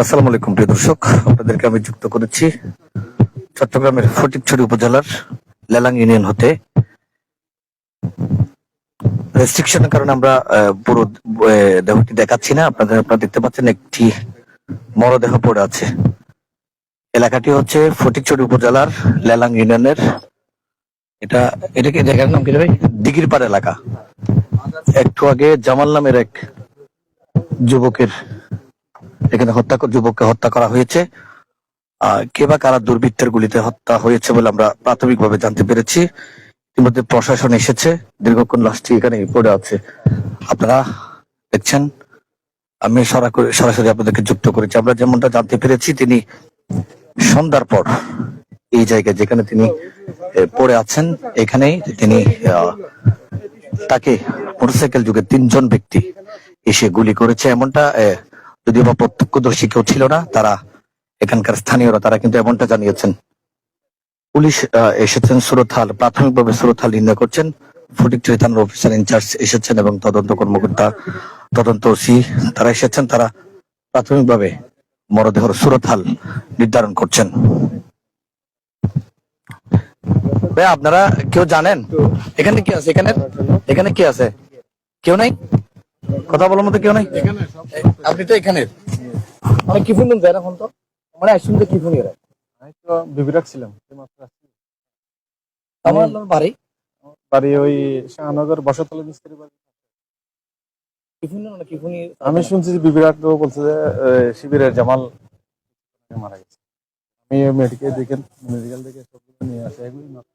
আসসালামু আলাইকুম, প্রিয় দর্শক। আপনাদেরকে আমি যুক্ত করেছি চট্টগ্রামের ফটিকছড়ি উপজেলার লেলাং ইউনিয়ন হতে। রেস্ট্রিকশনের কারণে আমরা পুরো দেহটি দেখাচ্ছি না। আপনাদের, আপনারা দেখতে পাচ্ছেন একটি মরদেহ পড়ে আছে। এলাকাটি হচ্ছে ফটিকছড়ি উপজেলার লেলাং ইউনিয়নের, এটা এটাকে জায়গার নাম কি ভাই? দিঘিরপাড় এলাকা। একটু আগে জামাল নামের এক যুবকের এখানে হত্যা যুবককে হত্যা করা হয়েছে। কে বা কারা দুর্বৃত্তের গুলিতে হত্যা হয়েছে বলে আমরা প্রাথমিকভাবে জানতে পেরেছি। ইতিমধ্যে প্রশাসন এসেছে। দীর্ঘক্ষণ লাশটি এখানে পড়ে আছে। আপনারা দেখছেন, আমি সরাসরি আপনাদেরকে যুক্ত করেছি। আমরা যেমনটা জানতে পেরেছি, তিনি সন্ধ্যার পর এই জায়গায় যেখানে তিনি পড়ে আছেন, এখানেই তিনি তাকে মোটরসাইকেল যুগে তিনজন ব্যক্তি এসে গুলি করেছে। এমনটা যদিও বা প্রত্যক্ষদর্শী কেউ ছিল না, তারা এখানকার স্থানীয়রা, তারা কিন্তু এমনটা জানিয়েছেন। পুলিশ এসেছেন সুরতহাল, প্রাথমিকভাবে সুরতহাল নির্ণয় করছেন। ফটিকচুরি থানার অফিসার ইনচার্জ এসেছেন এবং তদন্ত কর্মকর্তা, তদন্ত ওসি, তারা এসেছেন, তারা প্রাথমিকভাবে মরদেহর সুরতহাল নির্ধারণ করছেন। আপনারা কেউ জানেন? এখানে কি আছে? এখানে? এখানে কি আছে? কেউ নাই? কথা বলার মতো কেউ নাই? আপনি তো এখানে মানে কি শুনলেন যায় এখন তো? মানে আসুন তো কি শুনি রে আমি তো বিবিরাগ ছিলাম এইমাত্র আসছি। আমার বাড়ি। বাড়ি ওই শাহনগর বসতলা মিস্ত্রি বাড়ি। কি শুনি না কি শুনি আমি শুনছি যে বিবিরাগ তো বলছে যে শিবিরের জামাল মারা গেছে। আমি মেডিকেল দেখেন মেডিকেল থেকে সবগুলো নিয়ে আসে এগুলোই মাত্র।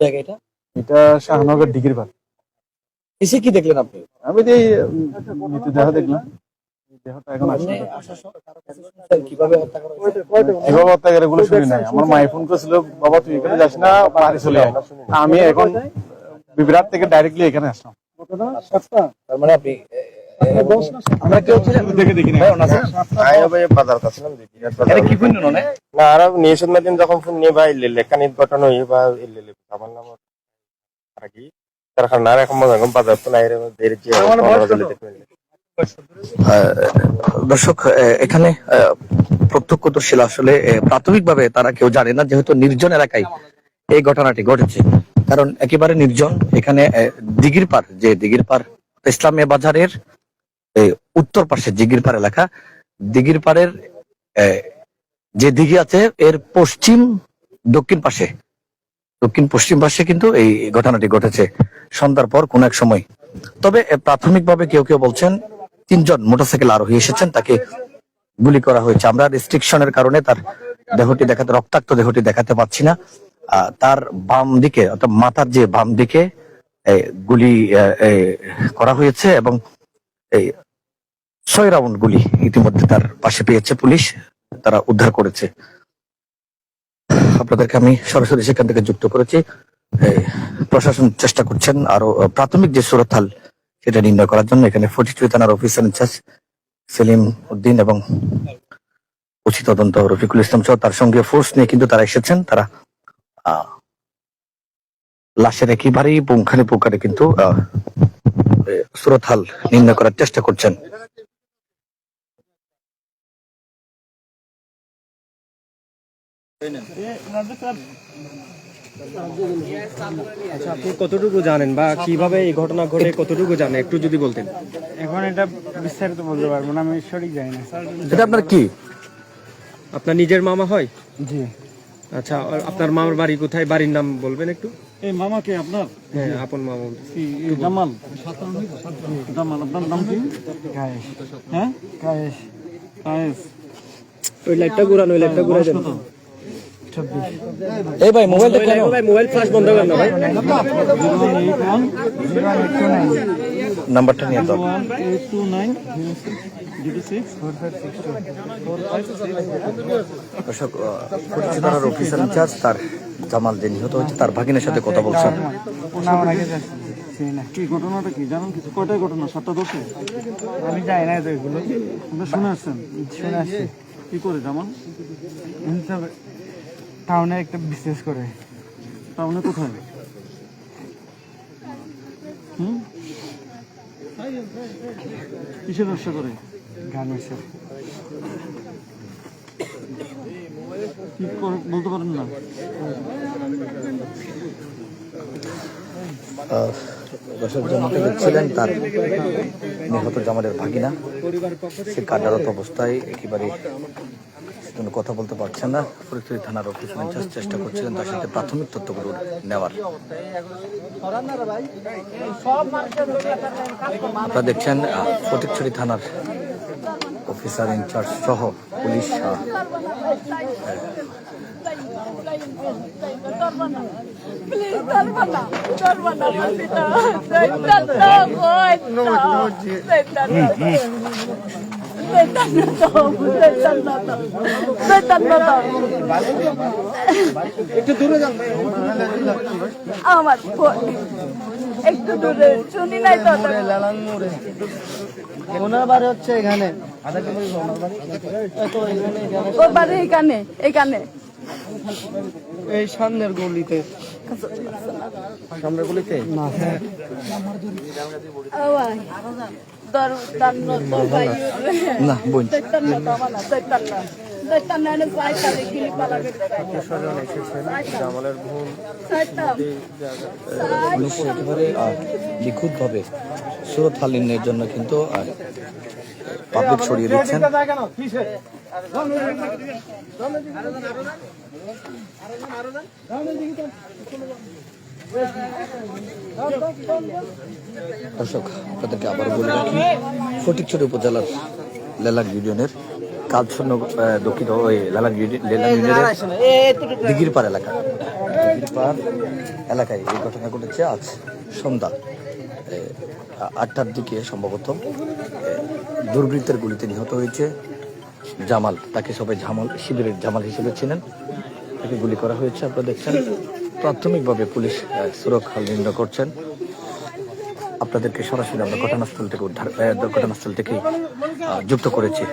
জায়গা এটা? এটা শাহনগর ডিগ্রি বাড়ি। এসে কি দেখলেন আপনি? আমি যে মৃতদেহ দেখলাম। এই দেহটা এখন আপনি আসলে আসার সময় কারও কাছে শুনছেন কীভাবে হত্যা করা হয়েছে? এভাবে হত্যাকারী গুলো শুনি নাই। আমার মায়ে ফোন করেছিল বাবা তুই এখানে যাস না বাড়ি চলে আয়। আমি এখন থেকে ডাইরেক্টলি এখানে আসলাম। তার মানে আপনি আমরা কেউ ছিলেন? দেখে দেখি না? আয়ো ভাই বাজার কাছিলাম দেখি কি আর নিউজ মাধ্যম যখন ফোন নিয়ে বা ইল্লে লেখানিত ঘটনা হই বা আমার নাম রাখি তার কারণে আর এখন মনে বাজার তো নাই দর্শক আহ, এখানে আহ, প্রত্যক্ষদর্শী আসলে প্রাথমিকভাবে তারা কেউ জানে না যেহেতু নির্জন এলাকায় এই ঘটনাটি ঘটেছে। কারণ একেবারে নির্জন এখানে আহ, দিঘির পার যে দিঘির পার ইসলামিয়া বাজারের এই, উত্তর পাশে দিঘির পার এলাকা দিঘির পাড়ের আহ, যে দিঘি আছে এর পশ্চিম দক্ষিণ পাশে দক্ষিণ পশ্চিম পাশে কিন্তু এই ঘটনাটি ঘটেছে। সন্ধ্যার পর কোন এক সময়। তবে প্রাথমিকভাবে কেউ কেউ বলছেন তিনজন মোটরসাইকেল আরোহী এসেছেন, তাকে গুলি করা হয়েছে। আমরা রেস্ট্রিকশনের কারণে তার দেহটি দেখাতে, রক্তাক্ত দেহটি দেখাতে পাচ্ছি না। তার বাম দিকে, অর্থাৎ মাথার যে বাম দিকে গুলি করা হয়েছে এবং এই ছয় রাউন্ড গুলি ইতিমধ্যে তার পাশে পেয়েছে পুলিশ, তারা উদ্ধার করেছে। আপনাদেরকে আমি সরাসরি সেখান থেকে যুক্ত করেছি। প্রশাসন চেষ্টা করছেন আরও প্রাথমিক যে সুরতহাল সেটা নির্ণয় করার জন্য। এখানে ফটিকচুরি থানার অফিসার ইনচার্জ সেলিম উদ্দিন এবং উচিত তদন্ত রফিকুল ইসলাম সহ তার সঙ্গে ফোর্স নিয়ে কিন্তু তারা এসেছেন। তারা লাশের একেবারেই পুঙ্খানে পুঙ্খানে কিন্তু সুরতহাল নির্ণয় করার চেষ্টা করছেন। আচ্ছা আপনি কতটুকু জানেন বা কীভাবে এই ঘটনা ঘটে কতটুকু জানেন? একটু যদি বলতেন। এখন এটা বিস্তারিত বলতে পারব না আমি সঠিক জানি না এটা আপনার কি? আপনার নিজের মামা হয়? জি। আচ্ছা আপনার মামার বাড়ি কোথায়? বাড়ির নাম বলবেন একটু। এই মামা কে আপনার? হ্যাঁ আপন মামা জামাল জামাল আপনার নাম কি? কায়েশ। হ্যাঁ? কায়েশ। কায়েশ। ওই লাইটটা ঘুরান ওই লাইটটা ঘুরাই দেন। এই ভাই মোবাইল ভাই মোবাইল ফ্ল্যাশ বন্ধ করেন না ভাই। নাম্বারটা নিয়ে দাও। অফিসার ইনচার্জ তার জামাল যে নিহত হয়েছে তার ভাগিনের সাথে কথা বলছেন কি ঘটনাটা কি? জানেন কিছু? কয়টায় ঘটনা? সাতটা দশে আমি জানি না তো এগুলো শুনে আসছেন? শুনে আসছি। কি করে জামান টাউনে একটা বিজনেস করে। টাউনে কোথায়? হুম? কিসের ব্যবসা করে? গার্মেন্টসের কি কর- বলতে পারেন না? দর্শক যেমনটা দেখছিলেন তার নিহত জামালের ভাগিনা। সে কার্যরত অবস্থায় একেবারে কোনো কথা বলতে পারছেন না। ফরিদপুর থানার অফিস ইনচার্জ চেষ্টা করছিলেন তার সাথে প্রাথমিক তথ্যগুলো নেওয়ার। আপনারা দেখছেন ফটিকছড়ি থানার অফিসার ইনচার্জ সহ পুলিশ আহ, Please, Darmana, Darmana, Masita, Darmana, Boy, Darmana, আমার ফোন। একটু দূরে শুনি নাই তো ওনার বাড়ি হচ্ছে এখানে। ওর বাড়ি এখানে এখানে। এই সামনের গলিতে। ভাই না নিখুঁতভাবে সুরত হালিনের জন্য কিন্তু পাবলিক সরিয়ে দিচ্ছেন। দর্শক আপনাদেরকে আবার বলে রাখি ফটিকছড়ি উপজেলার লেলাক ইউনিয়নের কালছন্ন দক্ষিণ ওই লেলাক লেলাক ইউনিয়নের দিঘিরপাড় এলাকা। দিঘিরপাড় এলাকায় এই ঘটনা ঘটেছে আজ সন্ধ্যা আটটার দিকে সম্ভবত দুর্বৃত্তের গুলিতে নিহত হয়েছে জামাল তাকে সবাই জামাল শিবিরের জামাল হিসেবে ছিলেন তাকে গুলি করা হয়েছে আপনারা দেখছেন। প্রাথমিকভাবে পুলিশ সুরক্ষা নির্ণয় করছেন। আপনাদেরকে সরাসরি আমরা ঘটনাস্থল থেকে উদ্ধার ঘটনাস্থল থেকে যুক্ত করেছি।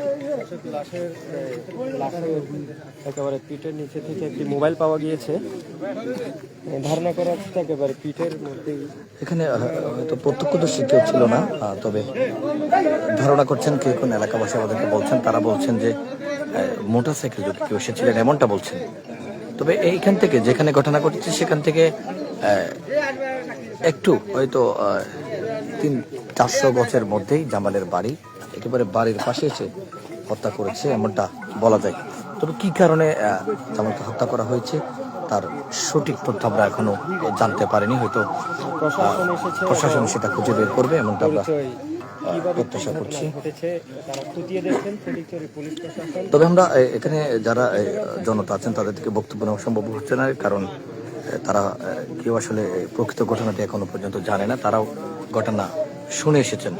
একেবারে পিঠের নিচে থেকে একটি মোবাইল পাওয়া গিয়েছে। ধারণা করা হচ্ছে একেবারে পিঠের মধ্যেই। এখানে হয়তো প্রত্যক্ষদর্শী কেউ ছিল না তবে ধারণা করছেন কেউ কোন এলাকাবাসী আমাদেরকে বলছেন। তারা বলছেন যে মোটর সাইকেল যদি কেউ এসেছিলেন এমনটা বলছেন। তবে এইখান থেকে যেখানে ঘটনা ঘটেছে, সেখান থেকে একটু হয়তো তিন, চারশো গছের মধ্যেই জামালের বাড়ি একেবারে বাড়ির পাশে এসে হত্যা করেছে, এমনটা বলা যায়। তবে কি কারণে জামালকে হত্যা করা হয়েছে, তার সঠিক তথ্য আমরা এখনও জানতে পারিনি, হয়তো প্রশাসন সেটা খুঁজে বের করবে, এমনটা আমরা প্রত্যাশা করছি। তবে আমরা এখানে যারা জনতা আছেন তাদের থেকে বক্তব্য নেওয়া সম্ভব হচ্ছে না কারণ তারা কেউ আসলে প্রকৃত ঘটনাটি এখনও পর্যন্ত জানে না তারাও ঘটনা শুনে এসেছেন